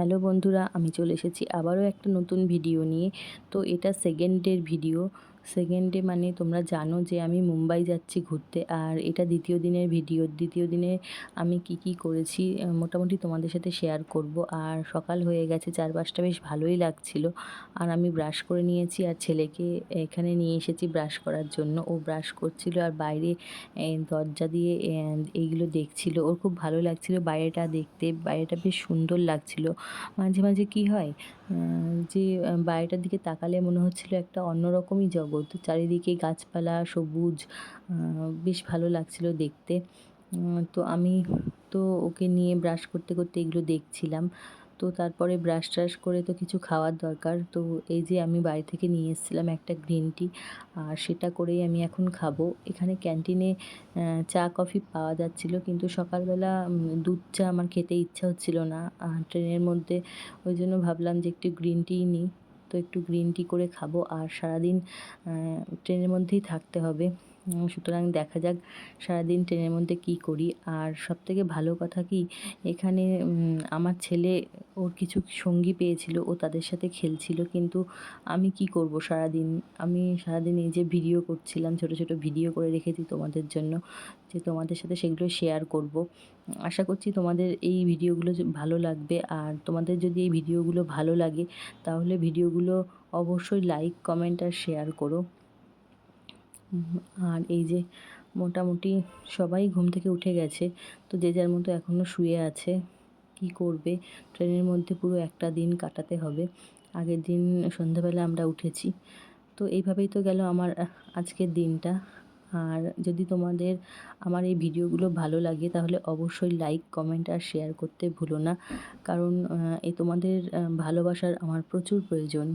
Hello বন্ধুরা আমি চলে এসেছি আবারও একটা নতুন ভিডিও নিয়ে। তো এটা সেকেন্ডের ভিডিও। সেকেন্ড মানে তোমরা জানো যে আমি মুম্বাই যাচ্ছি ঘুরতে, আর এটা দ্বিতীয় দিনের ভিডিও। দ্বিতীয় দিনে আমি কি কি করেছি মোটামুটি তোমাদের সাথে শেয়ার করব। আর সকাল হয়ে গেছে, চারপাশটা বেশ ভালোই লাগছিল। আর আমি ব্রাশ করে নিয়েছি, আর ছেলেকে এখানে নিয়ে এসেছি ব্রাশ করার জন্য। ও ব্রাশ করছিল, আর বাইরে দরজা দিয়ে এইগুলো দেখছিল। ওর খুব ভালো লাগছিল বাইরেটা দেখতে। বাইরেটা বেশ সুন্দর লাগছিল। মাঝে মাঝে কি হয় যে, বাইরেটার দিকে তাকালে মনে হচ্ছিল একটা অন্যরকমই জগৎ। চারিদিকে গাছপালা, সবুজ বেশ ভালো লাগছিল দেখতে। তো আমি তো ওকে নিয়ে ব্রাশ করতে করতে এগুলো দেখছিলাম। তো তারপরে ব্রাশ ট্রাশ করে তো কিছু খাওয়ার দরকার। তো এই যে আমি বাড়ি থেকে নিয়ে এসেছিলাম একটা গ্রিন টি আর সেটা করেই আমি এখন খাব। এখানে ক্যান্টিনে চা কফি পাওয়া যাচ্ছিল, কিন্তু সকালবেলা দুধ চা আমার খেতে ইচ্ছা হচ্ছিল না। ট্রেনের মধ্যে ওই জন্য ভাবলাম যে একটু গ্রিন টিই নিই। তো একটু গ্রিন টি করে খাব আর সারাদিন ট্রেনের মধ্যেই থাকতে হবে। সুতরাং দেখা যাক সারাদিন ট্রেনের মধ্যে কি করি। আর সবথেকে ভালো কথা কি, এখানে আমার ছেলে ওর কিছু সঙ্গী পেয়েছিল, ও তাদের সাথে খেলছিল, কিন্তু আমি কি করব সারাদিন? আমি সারাদিন এই যে ভিডিও করছিলাম, ছোট ছোট ভিডিও করে রেখেছি তোমাদের জন্য, যে তোমাদের সাথে সেগুলো শেয়ার করব। আশা করছি তোমাদের এই ভিডিওগুলো ভালো লাগবে, আর তোমাদের যদি এই ভিডিওগুলো ভালো লাগে, তাহলে ভিডিওগুলো অবশ্যই লাইক কমেন্ট আর শেয়ার করো। আর এই যে মোটামুটি সবাই ঘুম থেকে উঠে গেছে, তো যে যার মতো এখনও শুয়ে আছে, কি করবে? ট্রেনের মধ্যে পুরো একটা দিন কাটাতে হবে। আগের দিন সন্ধ্যাবেলা আমরা উঠেছি। তো এইভাবেই তো গেল আমার আজকের দিনটা। আর যদি তোমাদের আমার এই ভিডিওগুলো ভালো লাগে, তাহলে অবশ্যই লাইক কমেন্ট আর শেয়ার করতে ভুলো না। কারণ এই তোমাদের ভালোবাসার আমার প্রচুর প্রয়োজন।